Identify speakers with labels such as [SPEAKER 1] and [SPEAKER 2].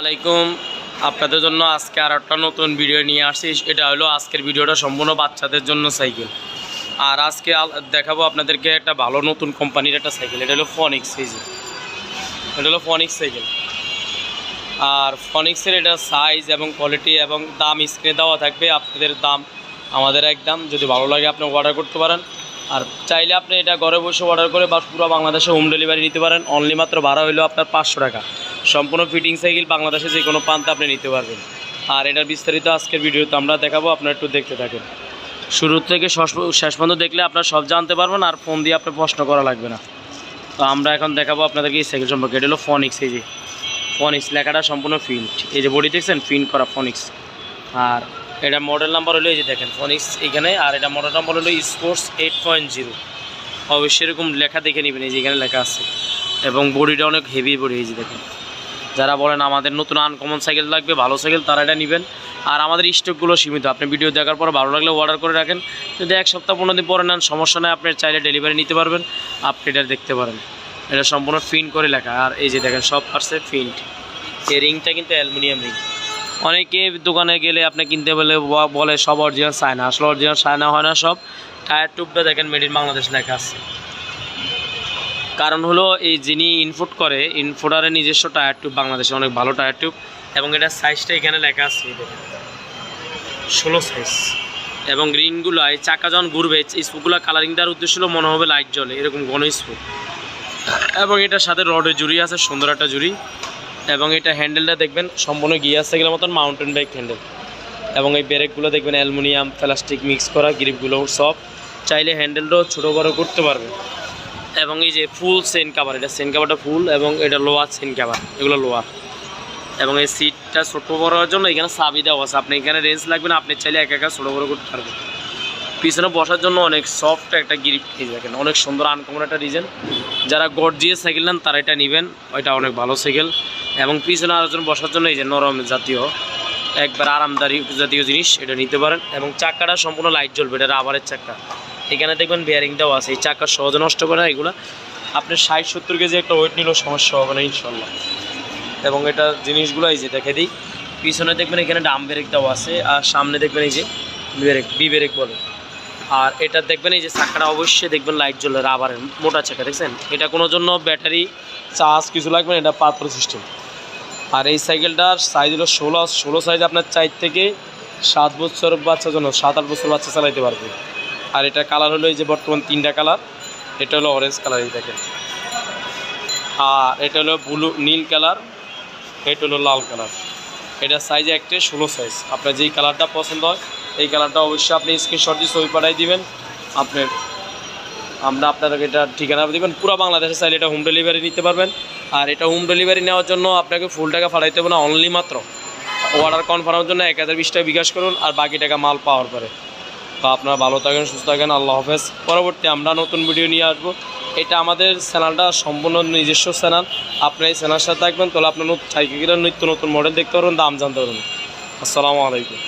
[SPEAKER 1] আলাইকুম। আপনাদের জন্য আজকে আর একটা নতুন ভিডিও নিয়ে আসছি। এটা হলো আজকের ভিডিওটা সম্পূর্ণ বাচ্চাদের জন্য সাইকেল। আর আজকে দেখাবো আপনাদেরকে একটা ভালো নতুন কোম্পানির একটা সাইকেল। এটা হলো ফনিক্স এই যে। এটা হলো ফনিক্স সাইকেল। আর ফনিক্সের এটা সাইজ এবং কোয়ালিটি এবং দাম স্ক্রিনে দেওয়া থাকবে। আপনাদের দাম আমাদের একদম যদি ভালো লাগে আপনি অর্ডার করতে পারেন। আর চাইলে আপনি এটা ঘরে বসে অর্ডার করে বা পুরো বাংলাদেশে হোম ডেলিভারি নিতে পারেন। অনলি মাত্র ভাড়া হইল আপনার পাঁচশো টাকা। সম্পূর্ণ ফিটিং সাইকেল বাংলাদেশে যে কোনো প্রান্তে আপনি নিতে পারবেন। আর এটার বিস্তারিত আজকের ভিডিওতে আমরা দেখাবো, আপনারা একটু দেখতে থাকেন। শুরু থেকে শেষ- পর্যন্ত দেখলে আপনার সব জানতে পারবেন আর ফোন দিয়ে আপনার প্রশ্ন করা লাগবে না। তো আমরা এখন দেখাবো আপনাদেরকে এই সাইকেল সম্পর্কে। এটা হলো ফনিক্স এই যে ফনিক্স লেখাটা সম্পূর্ণ ফিন্ট এই যে বডি দেখছেন ফিন্ট করা ফনিক্স আর এটা মডেল নাম্বার হলো এই যে দেখেন ফনিক্স এখানে। আর এটা মডেল নাম্বার হলো স্পোর্টস এইট পয়েন্ট জিরো অবশ্যই এরকম লেখা দেখে নেবেন, এই যে এখানে লেখা আছে। এবং বডিটা অনেক হেভি বডি এই যে দেখেন। যারা বলেন আমাদের নতুন আনকমন সাইকেল লাগবে, ভালো সাইকেল তারা এটা নেবেন। আর আমাদের স্টকগুলো সীমিত। আপনি ভিডিও দেখার পর ভালো লাগলে অর্ডার করে রাখেন। যদি এক সপ্তাহ, পনেরো দিন পরে নেন, সমস্যা নেই, আপনি চাইলে ডেলিভারি নিতে পারবেন। আপনি এটা দেখতে পারেন। এটা সম্পূর্ণ ফিন্ট করে লেখা। আর এই যে দেখেন, সব পার্সে ফিন্ট এই রিংটা কিন্তু অ্যালুমিনিয়াম রিং অনেকে দোকানে গেলে আপনি কিনতে বলে বলে সব অরিজিনাল চায়না। আসলে অরিজিনাল চায়না হয় না সব। টায়ার টুবটা দেখেন মেড ইন বাংলাদেশ লেখা আছে। কারণ হলো এই যিনি ইনপুট করে ইনফোটারের নিজস্ব টায়ার টিউব বাংলাদেশে অনেক ভালো টায়ার টিউব এবং এটার সাইজটা এখানে লেখা আছে ষোলো সাইজ এবং রিংগুলো এই চাকা যখন ঘুরবে স্পুকগুলো কালারিং দেওয়ার উদ্দেশ্য হলো মনে হবে লাইট জ্বলে, এরকম ঘন স্পুক। এবং এটার সাথে রডের জুড়ি আছে, সুন্দর একটা জুড়ি। এবং এটা হ্যান্ডেলটা দেখবেন, সম্পূর্ণ গিয়ার সাইকেলের মতন মাউন্টেন বাইক হ্যান্ডেল এবং এই ব্রেকগুলো দেখবেন, অ্যালুমিনিয়াম প্লাস্টিক মিক্স করা গ্রিপগুলো সব চাইলে হ্যান্ডেলটাও ছোটো বড়ো করতে পারবে। এবং এই যে ফুল সেন কাভার, এটা সেন কাভারটা ফুল এবং এটা লোয়ার সেন কাভার, এগুলো লোয়ার। এবং এই সিটটা ছোটো হওয়ার জন্য এখানে চাবি দেওয়া আছে। আপনি এখানে রেঞ্জ লাগবে না, আপনি চাইলে একা একা ছোটো বড়ো করতে পারবেন। পিছনে বসার জন্য অনেক সফট একটা গ্রিপ এই দেখেন, অনেক সুন্দর আনকমন একটা ডিজাইন যারা গর্জিয়ে সাইকেল নেন, তারা এটা নেবেন, ওইটা অনেক ভালো সাইকেল এবং পিছনে আরেকজন বসার জন্য এই যে নরম জাতীয়, একবার আরামদারি জাতীয় জিনিস, এটা নিতে পারেন। এবং চাকাটা সম্পূর্ণ লাইট জ্বলবে, এটা রাবারের চাকা। এখানে দেখবেন বেয়ারিংটাও আছে, এই চাকা সহজে নষ্ট করে না, এগুলো আপনি ষাট, সত্তর কেজি একটা ওয়েট নিলেও সমস্যা হবে না, ইনশাল্লাহ। এবং এটা জিনিসগুলো এই যে দেখে দিই, পিছনে দেখবেন এখানে ডাম ব্রেক দেওয়া আছে, আর সামনে দেখবেন এই যে ব্রেক বি ব্রেক বলে। আর এটা দেখবেন এই যে চাকাটা অবশ্যই দেখবেন লাইট জ্বলে রাবারের মোটা চাকা, দেখছেন? এটা কোনো জন্য ব্যাটারি চার্জ কিছু লাগবে না, এটা পাথর সিস্টেম আর এই সাইকেলটার সাইজ হলো ষোলো ষোলো সাইজ আপনার চার থেকে সাত বছর বাচ্চার জন্য, সাত আট বছর বাচ্চা চালাইতে পারবে। আর এটা কালার হলো এই যে বর্তমান তিনটা কালার। এটা হলো অরেঞ্জ কালার, এই দেখেন। আর এটা হলো ব্লু নীল কালার, এটা হলো লাল কালার। এটা সাইজ একটা, ষোলো সাইজ আপনার যেই কালারটা পছন্দ হয়, এই কালারটা অবশ্যই আপনি স্ক্রিনশট দিয়ে ছবি পাঠাই দিবেন। আপনার, আমরা আপনাদেরকে এটা ঠিকানা দেবেন। পুরো বাংলাদেশে চাইলে এটা হোম ডেলিভারি নিতে পারবেন। আর এটা হোম ডেলিভারি নেওয়ার জন্য আপনাকে ফুল টাকা ফাড়াইতে হবে না অনলি মাত্র। অর্ডার কনফার্মের জন্য এক হাজার বিশ টাকা বিকাশ করুন আর বাকি টাকা মাল পাওয়ার পরে। আপনারা ভালো থাকেন, সুস্থ থাকেন, আল্লাহ হাফেজ। পরবর্তী আমরা নতুন ভিডিও নিয়ে আসব। এটা আমাদের চ্যানেলটা সম্পূর্ণ নিজস্ব চ্যানেল। আপনি এই চ্যানেলের সাথে থাকবেন, তাহলে আপনার সাইকেলের নিত্য নতুন মডেল দেখতে পারবেন, দাম জানতে পারবেন। আসসালামু আলাইকুম।